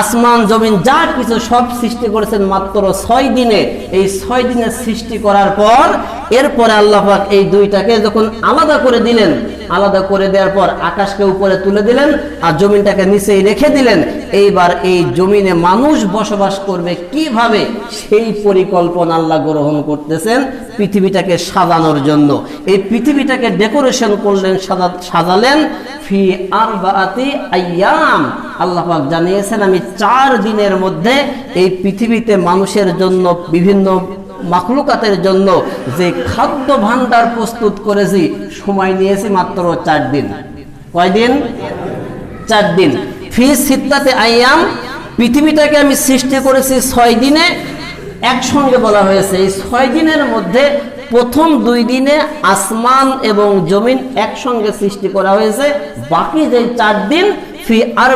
আসমান, জমিন, যা কিছু সব সৃষ্টি করেছেন মাত্র ছয় দিনে। এই ছয় দিনে সৃষ্টি করার পর এরপরে আল্লাহফাক এই দুইটাকে যখন আলাদা করে দিলেন, আলাদা করে দেওয়ার পর আকাশকে উপরে তুলে দিলেন আর জমিনটাকে নিচেই রেখে দিলেন। এইবার এই জমিনে মানুষ বসবাস করবে কীভাবে? সেই পরিকল্পনা আল্লাহ গ্রহণ করতেছেন পৃথিবীটাকে সাজানোর জন্য। এই পৃথিবীটাকে ডেকোরেশন করলেন, সাজা- সাজালেন। ফি আরবাআতি আইয়াম আল্লাহফাক জানিয়েছেন, আমি চার দিনের মধ্যে এই পৃথিবীতে মানুষের জন্য বিভিন্ন মাখলুকাতের জন্য যে খাদ্য ভাণ্ডার প্রস্তুত করেছি, সময় নিয়েছি মাত্র চার দিন। কয়দিন চার দিন। ফি সিদ্ধাতে আইয়াম পৃথিবীটাকে আমি সৃষ্টি করেছি ছয় দিনে। একসঙ্গে বলা হয়েছে, এই ছয় দিনের মধ্যে প্রথম দুই দিনে আসমান এবং জমিন একসঙ্গে সৃষ্টি করা হয়েছে। বাকি যে চার দিন ফি আর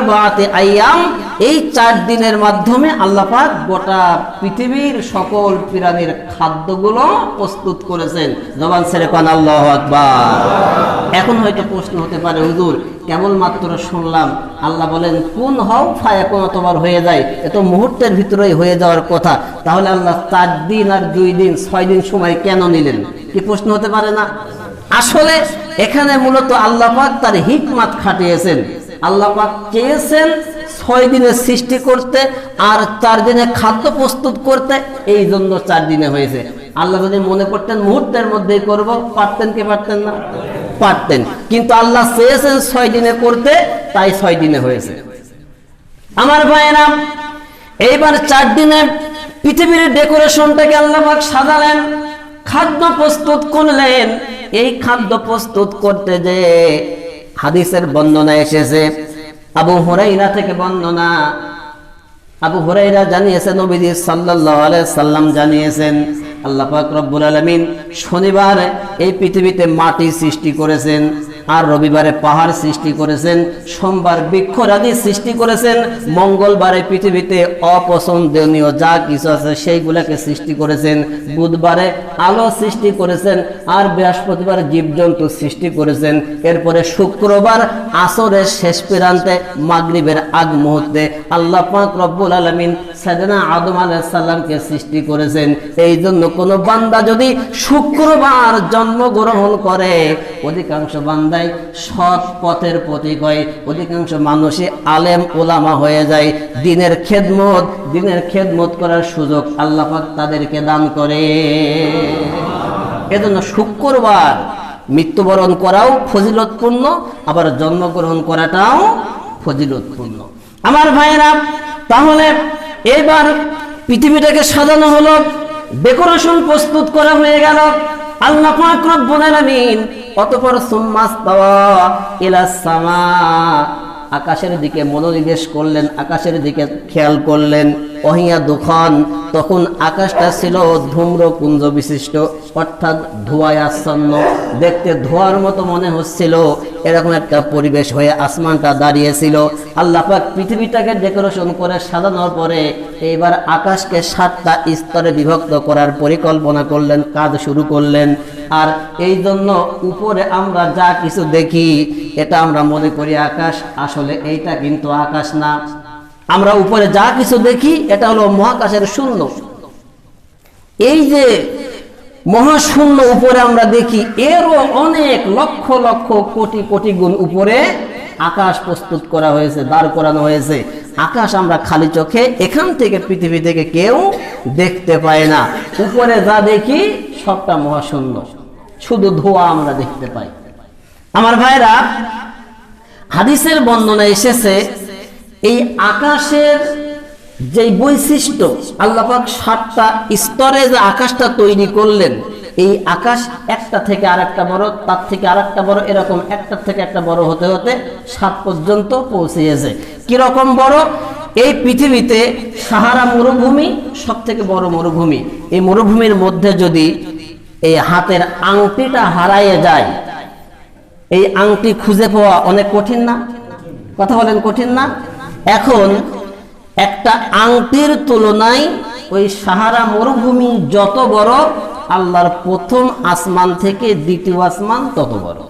আইয়াম এই চার দিনের মাধ্যমে আল্লাহ পাক গোটা পৃথিবীর সকল প্রাণীর খাদ্যগুলো প্রস্তুত করেছেন। জবান ছেড়ে আল্লাহ আকবার। এখন হয়তো প্রশ্ন হতে পারে, হুজুর কেবলমাত্র শুনলাম, আল্লাহ বলেন, কোন হও ফায়া কোন তোমার হয়ে যায়। এত মুহূর্তের ভিতরেই হয়ে যাওয়ার কথা। তাহলে আল্লাহ চার দিন আর দুই দিন, ছয় দিন সময় কেন নিলেন? কি প্রশ্ন হতে পারে না? আসলে এখানে মূলত আল্লাহ পাক তার হিকমাত খাটিয়েছেন। আল্লাহ পাক চেয়েছেন ছয় দিনে সৃষ্টি করতে আর চার দিনে খাদ্য প্রস্তুত করতে এই জন্য চার দিনে হয়েছে। আল্লাহ যদি মনে করতেন মুহূর্তের মধ্যেই করব, পারতেন কি পারতেন না? পারতেন। কিন্তু আল্লাহ চেয়েছেন ছয় দিনে করতে, তাই ছয় দিনে হয়েছে। আমার ভাইয়েরা, এইবার চার দিনে পৃথিবীর ডেকোরেশনটাকে আল্লাহ পাক সাজালেন, খাদ্য প্রস্তুত করলেন। এই খাদ্য প্রস্তুত করতে যে হাদিসের বর্ণনা এসেছে, আবু হুরাইরা থেকে বর্ণনা। আবু হুরাইরা জানিয়েছেন নবীজি সাল্লাল্লাহু আলাইহি সাল্লাম জানিয়েছেন, আল্লাহ পাক রব্বুল আলামিন শনিবার এই পৃথিবীতে মাটি সৃষ্টি করেছেন। আর রবিবারে পাহাড় সৃষ্টি করেছেন, সোমবার বৃক্ষরাদি সৃষ্টি করেছেন, মঙ্গলবারে পৃথিবীতে অপছন্দনীয় যা কিছু আছে সেইগুলোকে সৃষ্টি করেছেন, বুধবারে আলো সৃষ্টি করেছেন, আর বৃহস্পতিবার জীবজন্তু সৃষ্টি করেছেন। এরপরে শুক্রবার আসরের শেষ প্রান্তে মাগরিবের আগ মুহূর্তে আল্লাহ পাক রব্বুল আলামিন সাইয়েদনা আদম আলাইহিস সালামকে সৃষ্টি করেছেন। এই জন্য কোন বান্দা যদি শুক্রবার জন্মগ্রহণ করে, অধিকাংশ বান্দাই সৎ পথের প্রতীক হয় অধিকাংশ মানুষই আলেম ওলামা হয়ে যায়। দিনের খেদমত দিনের খেদমত করার সুযোগ আল্লাপাক তাদেরকে দান করে। এজন্য শুক্রবার মৃত্যুবরণ করাও ফজিলতপূর্ণ, আবার জন্মগ্রহণ করাটাও ফজিলতপূর্ণ। আমার ভাইয়েরা, তাহলে এবার পৃথিবীটাকে সাজানো হলো, ডেকোরেশন প্রস্তুত করা হয়ে গেল। আল্লাহ পাক রব্বুল আলামিন অতঃপর সুম্মাস্তাওয়া ইলা সামা, আকাশের দিকে মনোনিবেশ করলেন, আকাশের দিকে খেয়াল করলেন। অহিয়া দুখন, তখন আকাশটা ছিল ধূম্রকুঞ্জ বিশিষ্ট, অর্থাৎ ধোঁয়ায় আচ্ছন্ন দেখতে ধোঁয়ার মতো মনে হচ্ছিল, এরকম একটা পরিবেশ হয়ে আসমানটা দাঁড়িয়েছিল। আল্লাহ পাক পৃথিবীটাকে ডেকোরেশন করে সাজানোর পরে এইবার আকাশকে সাতটা স্তরে বিভক্ত করার পরিকল্পনা করলেন, কাজ শুরু করলেন। আর এই জন্য উপরে আমরা যা কিছু দেখি, এটা আমরা মনে করি আকাশ। আসলে এইটা কিন্তু আকাশ না। আমরা উপরে যা কিছু দেখি, এটা হলো মহাকাশের শূন্য। এই যে মহাশূন্য উপরে আমরা দেখি, এরও অনেক লক্ষ লক্ষ কোটি কোটি গুণ উপরে আকাশ প্রস্তুত করা হয়েছে, দাঁড় করানো হয়েছে। আকাশ আমরা খালি চোখে, এখান থেকে পৃথিবী থেকে কেউ দেখতে পায় না। উপরে যা দেখি, সবটা মহাশূন্য। শুধু ধোঁয়া আমরা দেখতে পাই। আমার ভাইরা, হাদিসের বর্ণনা এসেছে এই আকাশের যে বৈশিষ্ট্য আল্লাপাক সাতটা স্তরে যে আকাশটা তৈরি করলেন, এই আকাশ একটা থেকে আরেকটা বড়, তার থেকে আরেকটা বড়, এরকম একটা থেকে একটা বড় হতে হতে সাত পর্যন্ত পৌঁছিয়েছে কীরকম বড়? এই পৃথিবীতে সাহারা মরুভূমি সব থেকে বড় মরুভূমি। এই মরুভূমির মধ্যে যদি এই হাতের আংটিটা হারাইয়ে যায়, এই আংটি খুঁজে পাওয়া অনেক কঠিন না? কথা বলেন কঠিন না? এখন একটা আংটির তুলনায় ওই সাহারা মরুভূমি যত বড়, আল্লাহর প্রথম আসমান থেকে দ্বিতীয় আসমান তত বড়।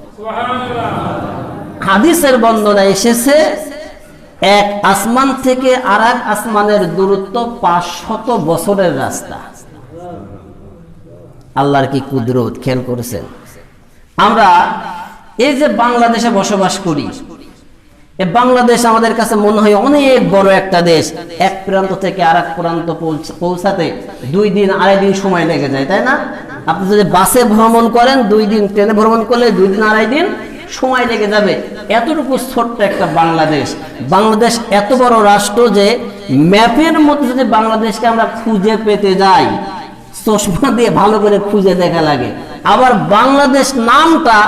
হাদিসের বর্ণনা এসেছে, এক আসমান থেকে আর আসমানের দূরত্ব পাঁচশত বছরের রাস্তা। আল্লাহর কি কুদরত, খেয়াল করেছেন? আমরা এই যে বাংলাদেশে বসবাস করি এ বাংলাদেশ আমাদের কাছে মনে হয় অনেক বড় একটা দেশ। এক প্রান্ত থেকে আর এক প্রান্ত পৌঁছ- পৌঁছাতে দুই দিন, আড়াই দিন সময় লেগে যায়, তাই না? আপনি যদি বাসে ভ্রমণ করেন, দুই দিন ট্রেনে ভ্রমণ করলে দুই দিন, আড়াই দিন সময় লেগে যাবে। এতটুকু ছোট্ট একটা বাংলাদেশ। বাংলাদেশ এত বড় রাষ্ট্র যে ম্যাপের মধ্যে যদি বাংলাদেশকে আমরা খুঁজে পেতে যাই, চশমা দিয়ে ভালো করে খুঁজে দেখা লাগে। আবার বাংলাদেশ নামটা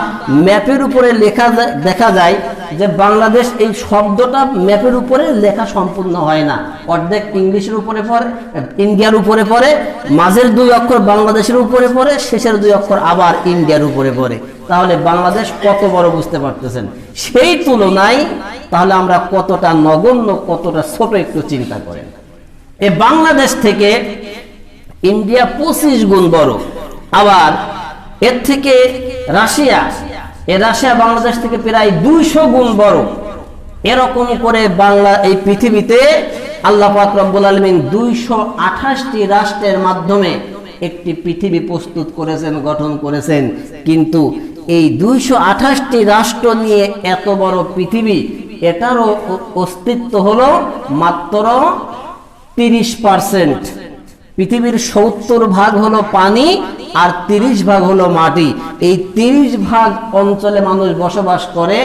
ম্যাপের উপরে লেখা দেখা যায় যে বাংলাদেশ এই শব্দটা ম্যাপের উপরে লেখা সম্পূর্ণ হয় না। অর্ধেক ইংলিশের উপরে পড়ে, ইন্ডিয়ার উপরে পড়ে, মাঝের দুই অক্ষর বাংলাদেশের উপরে পড়ে, শেষের দুই অক্ষর আবার ইন্ডিয়ার উপরে পড়ে। তাহলে বাংলাদেশ কত বড় বুঝতে পারতেছেন? সেই তুলনায় তাহলে আমরা কতটা নগণ্য, কতটা ছোট একটু চিন্তা করেন। এই বাংলাদেশ থেকে ইন্ডিয়া পঁচিশ গুণ বড়। আবার এর থেকে রাশিয়া, এ রাশিয়া বাংলাদেশ থেকে প্রায় দুইশো গুণ বড়। এরকম করে বাংলা এই পৃথিবীতে আল্লাহ পাক রব্বুল আলমিন দুইশো আঠাশটি রাষ্ট্রের মাধ্যমে একটি পৃথিবী প্রস্তুত করেছেন, গঠন করেছেন। কিন্তু এই দুইশো আঠাশটি রাষ্ট্র নিয়ে এত বড় পৃথিবী, এটারও অস্তিত্ব হলো মাত্র তিরিশ পার্সেন্ট। পৃথিবীর সত্তর ভাগ হলো পানি আর তিরিশ ভাগ হলো মাটি। এই তিরিশ ভাগ অঞ্চলে মানুষ বসবাস করে,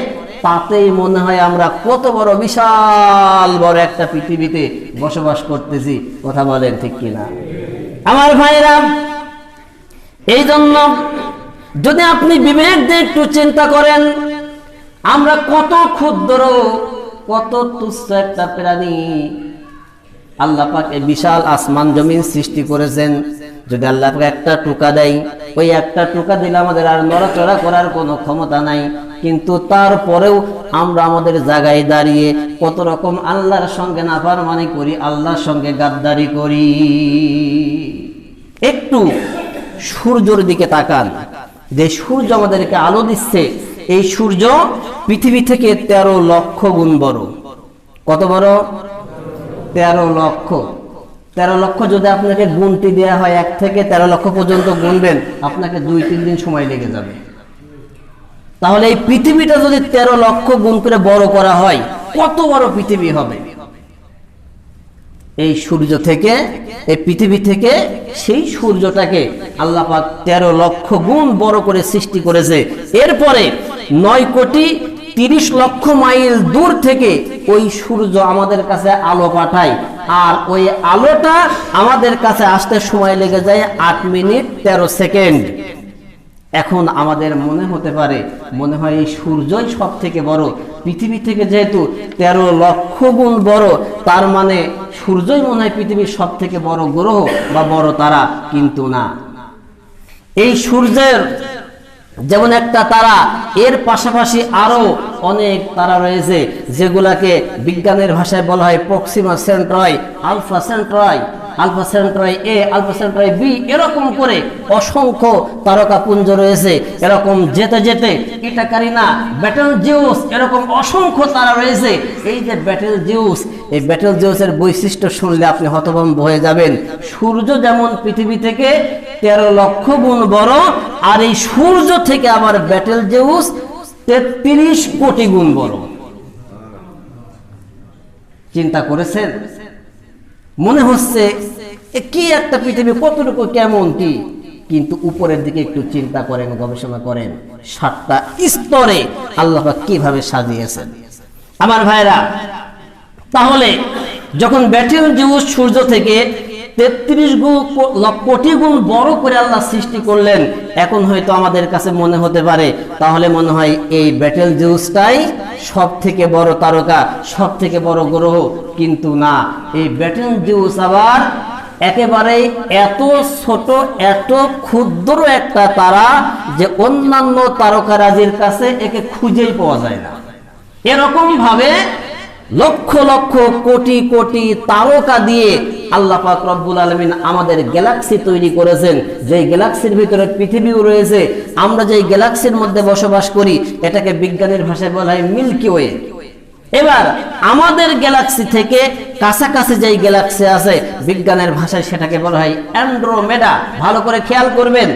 তাতেই মনে হয় আমরা কত বড় বিশাল বড় একটা পৃথিবীতে বসবাস করতেছি। কথা বলেন ঠিক কিনা? আমার ভাইরা এই জন্য যদি আপনি বিবেক দিয়ে একটু চিন্তা করেন, আমরা কত ক্ষুদ্র, কত তুচ্ছ একটা প্রাণী আল্লাহ এই বিশাল আসমান জমিন সৃষ্টি করেছেন। যদি আল্লাহ একটা টুকা দেয়, ওই একটা টুকা দিলে আমাদের আর নড়াচড়া করার কোনো ক্ষমতা নাই। কিন্তু তারপরেও আমরা আমাদের জায়গায় দাঁড়িয়ে কত রকম আল্লাহর সঙ্গে নাফারমানি করি, আল্লাহর সঙ্গে গাদ্দারি করি। একটু সূর্যর দিকে তাকান। যে সূর্য আমাদেরকে আলো দিচ্ছে, এই সূর্য পৃথিবী থেকে তেরো লক্ষ গুণ বড়। কত বড়? তেরো লক্ষ। তেরো লক্ষ যদি আপনাকে গুনতি দেওয়া হয় এক থেকে তেরো লক্ষ পর্যন্ত গুনবেন, আপনাকে দুই, তিন দিন সময় লেগে যাবে। তাহলে এই পৃথিবীটা যদি তেরো লক্ষ গুণ করে বড় করা হয়, কত বড় পৃথিবী হবে? এই সূর্য থেকে, এই পৃথিবী থেকে সেই সূর্যটাকে আল্লাপাক তেরো লক্ষ গুণ বড় করে সৃষ্টি করেছে। এরপরে নয় কোটি তিরিশ লক্ষ মাইল দূর থেকে ওই সূর্য আমাদের কাছে আলো পাঠায়। আর ওই আলোটা আমাদের কাছে আসতে সময় লেগে যায় আট মিনিট তেরো সেকেন্ড। এখন আমাদের মনে হতে পারে, মনে হয় এই সূর্যই সব থেকে বড়। পৃথিবী থেকে যেহেতু তেরো লক্ষ গুণ বড়, তার মানে সূর্যই মনে হয় পৃথিবীর সব থেকে বড় গ্রহ বা বড় তারা, কিন্তু না। এই সূর্যের যেমন একটা তারা, এর পাশাপাশি আরও অনেক তারা রয়েছে, যেগুলাকে বিজ্ঞানের ভাষায় বলা হয় Proxima Centauri, Alpha Centauri Alpha Centauri A, Alpha Centauri B, এরকম করে অসংখ্য তারকা পুঞ্জ রয়েছে। এরকম যেতে যেতে এটা কারিনা ব্যাটেল জিউস, এরকম অসংখ্য তারা রয়েছে। এই যে ব্যাটেল জিউস, এই ব্যাটেল জিউসের বৈশিষ্ট্য শুনলে আপনি হতভম্ব হয়ে যাবেন। সূর্য যেমন পৃথিবী থেকে তেরো লক্ষ গুণ বড়, আর এই সূর্য থেকে আবার ব্যাটেল জেউস তেত্রিশ কোটি গুণ বড়। চিন্তা করেছেন? মনে হচ্ছে কি একটা পৃথিবী কতটুকু কেমন কি? কিন্তু উপরের দিকে একটু চিন্তা করেন, গবেষণা করেন। সাতটা স্তরে আল্লাহ কীভাবে সাজিয়েছেন। আমার ভাইরা, তাহলে যখন ব্যাটেল জিউস সূর্য থেকে তেত্রিশ গুণ কোটি গুণ বড় করে আল্লাহ সৃষ্টি করলেন। এখন হয়তো আমাদের কাছে মনে হতে পারে, তাহলে মনে হয় এই ব্যাটেল জিউসটাই সব থেকে বড় তারকা সব থেকে বড় গ্রহ। কিন্তু না, এই ব্যাটেল জিউস আবার একেবারে এত ছোট, এত ক্ষুদ্র একটা তারা যে অন্যান্য তারকারাজির কাছে একে খুঁজেই পাওয়া যায় না। এরকম ভাবে লক্ষ লক্ষ কোটি কোটি তারকা দিয়ে আল্লাহ পাক রব্বুল আলমিন আমাদের গ্যালাক্সি তৈরি করেছেন। যে গ্যালাক্সির ভিতরে পৃথিবীও রয়েছে, আমরা যে গ্যালাক্সির মধ্যে বসবাস করি, এটাকে বিজ্ঞানের ভাষায় বলা হয় মিল্কি ওয়ে। এবার আমাদের গ্যালাক্সি থেকে কাছাকাছি যেই গ্যালাক্সি আছে, বিজ্ঞানের ভাষায় সেটাকে বলা হয় অ্যান্ড্রোমেডা। ভালো করে খেয়াল করবেন।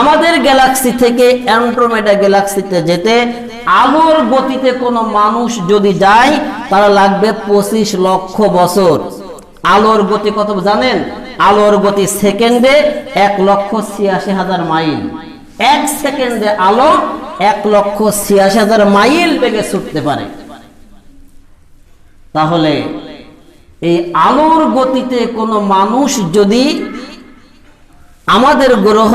আমাদের গ্যালাক্সি থেকে অ্যান্ড্রোমেডা গ্যালাক্সিতে যেতে আলোর গতিতে কোনো মানুষ যদি যায়, তারা লাগবে পঁচিশ লক্ষ বছর। আলোর গতি কত জানেন? আলোর গতি সেকেন্ডে এক লক্ষ ছিয়াশি হাজার মাইল। এক সেকেন্ডে আলো এক লক্ষ ছিয়াশি হাজার মাইল বেগে ছুটতে পারে। তাহলে এই আলোর গতিতে কোনো মানুষ যদি আমাদের গ্রহ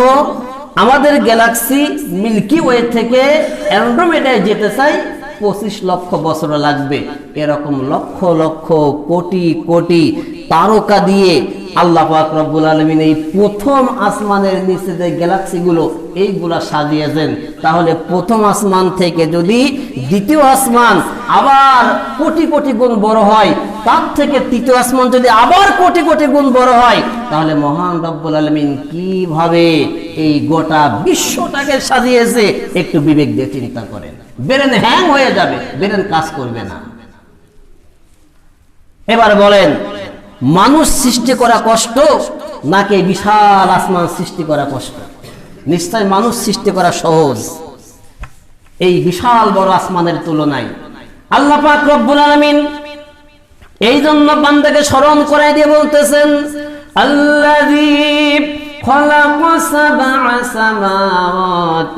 আমাদের গ্যালাক্সি মিল্কি ওয়ে থেকে অ্যান্ড্রোমেডায় যেতে চাই, পঁচিশ লক্ষ বছর লাগবে। এরকম লক্ষ লক্ষ, কোটি কোটি তারকা দিয়ে আল্লাহ পাক রব্বুল আলমিন এই প্রথম আসমানের নিচে যে গ্যালাক্সিগুলো, এইগুলা সাজিয়েছেন। তাহলে প্রথম আসমান থেকে যদি দ্বিতীয় আসমান আবার কোটি কোটি গুণ বড় হয়, তার থেকে তৃতীয় আসমান যদি আবার কোটি কোটি গুণ বড় হয়, তাহলে মহান রব্বুল আলমিন কীভাবে এই গোটা বিশ্বটাকে সাজিয়েছে, একটু বিবেক দিয়ে চিন্তা করেন। বেরেন হ্যাং হয়ে যাবে, বেরেন কাজ করবে না। এবার বলেন মানুষ সৃষ্টি করা কষ্ট নাকি বিশাল আসমান সৃষ্টি করা কষ্ট? নিশ্চয় মানুষ সৃষ্টি করা সহজ। এই বিশাল বড় আসমানের তুলনায়। আল্লাহ পাক রব্বুল আলামিন এই জন্য বান্দাকে স্মরণ করাই দিয়ে বলতেছেন, আল্লাযী خلق سبع سماوات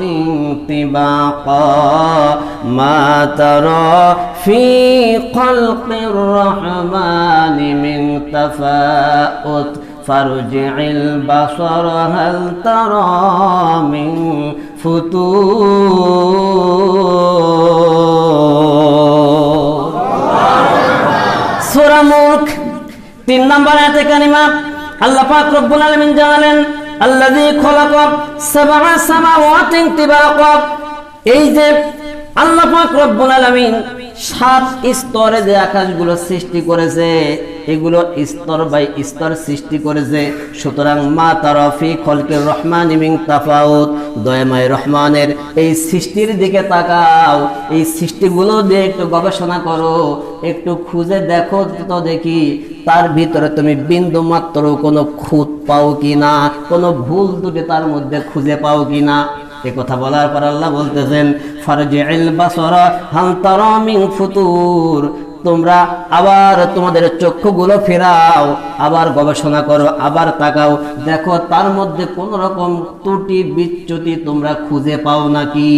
طباقا ما ترى في خلق الرحمن من تفاؤت فارجع البصر هل ترى من فتور سورة ملك تين نمبر آيات كلمة আল্লাহ পাক রব্বুল আলামিন জানালেন, আল্লাযী খলাকা সাবআ সামাওয়াতিন তিবাকা এই যে আল্লাহ পাক রব্বুল আলামিন সাত স্তরে যে আকাশগুলো সৃষ্টি করেছে, এগুলো স্তর বাই স্তর সৃষ্টি করেছে। সুতরাং মা তারফি খলকের রহমান ইমিং তাফাউত, দয়াময় রহমানের এই সৃষ্টির দিকে তাকাও, এই সৃষ্টিগুলো দিয়ে একটু গবেষণা করো, একটু খুঁজে দেখো তো দেখি তার ভিতরে তুমি বিন্দু মাত্র কোনো খুঁত পাও কি না? কোনো ভুল ত্রুটি তার মধ্যে খুঁজে পাও কিনা এ কথা বলার পর আল্লাহ বলতেছেন হাল ফুতুর। তোমরা আবার তোমাদের চক্ষুগুলো ফেরাও, আবার গবেষণা করো, আবার তাকাও। দেখো, তার মধ্যে কোন রকম ত্রুটি, বিচ্যুতি তোমরা খুঁজে পাও নাকি?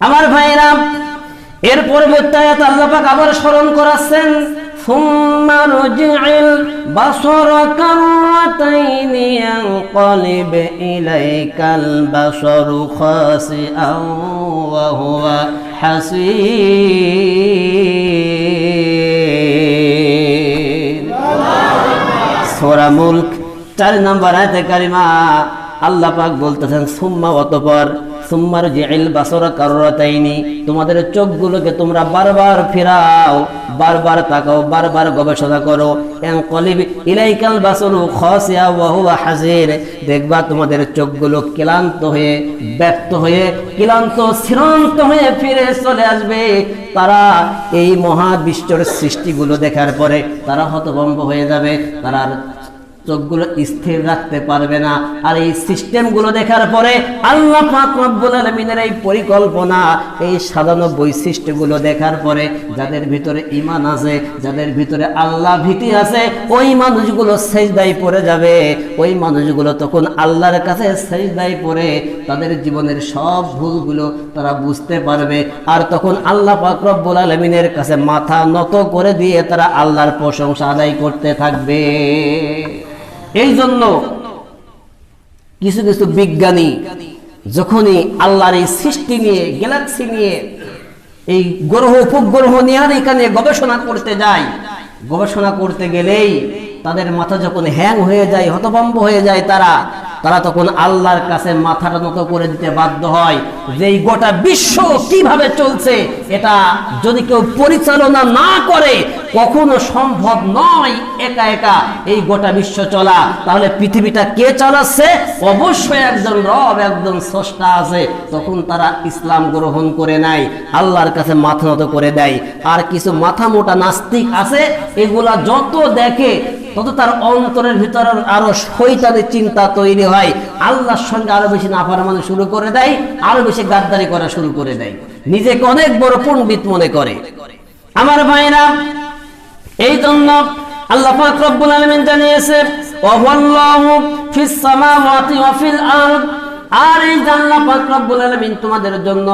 আমার ভাইরা, এর পরবর্তী আয়াত আল্লাহ পাক আবার স্মরণ করাচ্ছেন। ثم رجع البصر كرتين ينقلب إليك البصر خاسئا وهو حسير সোরা মুলক চার নম্বর আয়াতে কারিমা আল্লাহ পাক বলতেছেন সুম্মা অতপর সুম্মার জিল বাসরা কাররাতাইনি। তোমাদের চোখগুলোকে তোমরা বারবার ফেরাও, বারবার তাকাও, বারবার গবেষণা করো। কলিব ইলাইকাল বাসরু খাসিয়া ওয়া হাজির। দেখবা তোমাদের চোখগুলো ক্লান্ত হয়ে ব্যক্ত হয়ে, ক্লান্ত, শ্রান্ত হয়ে ফিরে চলে আসবে। তারা এই মহাবিশ্বর সৃষ্টিগুলো দেখার পরে তারা হতভম্ব হয়ে যাবে। তারা চোখগুলো স্থির রাখতে পারবে না। আর এই সিস্টেমগুলো দেখার পরে আল্লাহ আলামিনের এই পরিকল্পনা, এই সাজানো বৈশিষ্ট্যগুলো দেখার পরে যাদের ভিতরে ইমান আছে, যাদের ভিতরে আল্লাহ ভীতি আছে, ওই মানুষগুলো শেষ সেজদায় পড়ে যাবে। ওই মানুষগুলো তখন আল্লাহর কাছে শেষ সেজদায় পড়ে, তাদের জীবনের সব ভুলগুলো তারা বুঝতে পারবে। আর তখন আল্লাহ পাক রব্বুল আলামিনের কাছে মাথা নত করে দিয়ে তারা আল্লাহর প্রশংসা আদায় করতে থাকবে। এই জন্য কিছু কিছু বিজ্ঞানী যখনই আল্লাহর এই সৃষ্টি নিয়ে গ্যালাক্সি নিয়ে, এই গ্রহ, উপগ্রহ নিয়ে আর এখানে গবেষণা করতে যায়, গবেষণা করতে গেলেই তাদের মাথা যখন হ্যাং হয়ে যায়, হতভম্ব হয়ে যায় তারা তারা তখন আল্লাহর কাছে মাথাটা নত করে দিতে বাধ্য হয় যে এই গোটা বিশ্ব কীভাবে চলছে এটা যদি কেউ পরিচালনা না করে, কখনো সম্ভব নয় একা একা এই গোটা বিশ্ব চলা। তাহলে পৃথিবীটা কে চালাচ্ছে? অবশ্যই একজন রব, একজন স্রষ্টা আছে। তখন তারা ইসলাম গ্রহণ করে নেয় আল্লাহর কাছে মাথা নত করে দেয়। আর কিছু মাথা মোটা নাস্তিক আছে, এগুলা যত দেখে তত তার অন্তরের ভিতরে আরও শৈতানের চিন্তা তৈরি হয়। আল্লাহর সঙ্গে আরও বেশি নাফারমানি শুরু করে দেয়, আরও বেশি গাদ্দারি করা শুরু করে দেয়। নিজেকে অনেক বড় পণ্ডিত মনে করে। আমার ভাইরা, এই জন্য আল্লাহ পাক রব্বুল আলামিন জানিয়েছে ওয়াল্লাহু ফিস সামাওয়াতি ওয়া ফিল আরদ। আর এই জান্নাত পাক রব্বুল আলামিন তোমাদের জন্য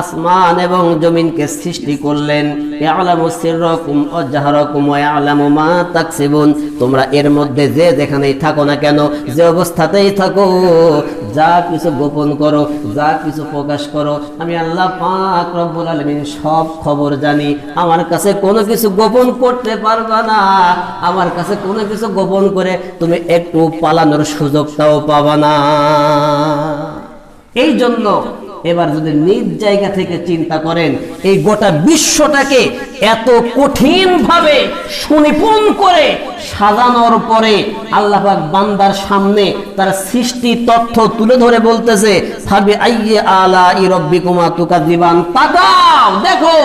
আসমান এবং জমিনকে সৃষ্টি করলেন। তোমরা এর মধ্যে যে যেখানেই থাকো না কেন, যে অবস্থাতেই থাকো যা কিছু গোপন করো, যা কিছু প্রকাশ করো, আমি আল্লাহ পাক রব্বুল আলামিন সব খবর জানি। আমার কাছে কোনো কিছু গোপন করতে পারবা না। আমার কাছে কোনো কিছু গোপন করে তুমি একটু পালানোর সুযোগটাও পাবা না। এই জন্য এবার যদি নিজ জায়গা থেকে চিন্তা করেন, এই গোটা বিশ্বটাকে এত কঠিন ভাবে সুনিপুণ করে সাজানোর পরে আল্লাহ বান্দার সামনে তার সৃষ্টি তথ্য তুলে ধরে বলতেছে ভাবে আইয়ে আলা ই রব্বিকুমা তুকাদিবান তাকাও দেখো!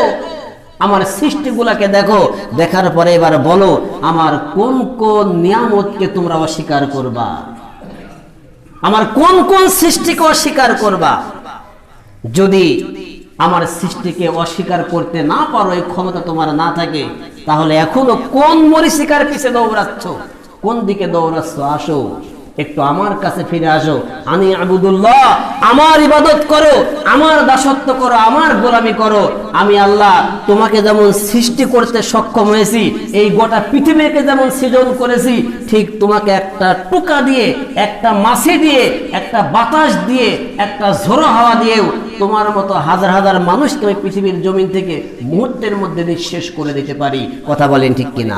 আমার সৃষ্টিগুলাকে দেখো, দেখার পরে এবার বলো, আমার কোন কোন নিয়ামতকে তোমরা অস্বীকার করবা? আমার কোন কোন সৃষ্টিকে অস্বীকার করবা? যদি আমার সৃষ্টিকে অস্বীকার করতে না পারো, এই ক্ষমতা তোমার না থাকে, তাহলে এখনও কোন মরিচিকার পিছে দৌড়াচ্ছ? কোন দিকে দৌড়াচ্ছ? আসো। একটু আমার কাছে ফিরে আসো। আমি আবুদুল্লাহ, আমার ইবাদত করো, আমার দাসত্ব করো, আমার গোলামি করো। আমি আল্লাহ তোমাকে যেমন সৃষ্টি করতে সক্ষম হয়েছি, এই গোটা পৃথিবীকে যেমন সৃজন করেছি, ঠিক তোমাকে একটা টুকা দিয়ে, একটা মাছি দিয়ে, একটা বাতাস দিয়ে, একটা ঝোড়ো হাওয়া দিয়েও তোমার মতো হাজার হাজার মানুষকে আমি পৃথিবীর জমিন থেকে মুহূর্তের মধ্যে নিঃশেষ করে দিতে পারি। কথা বলেন ঠিক কিনা?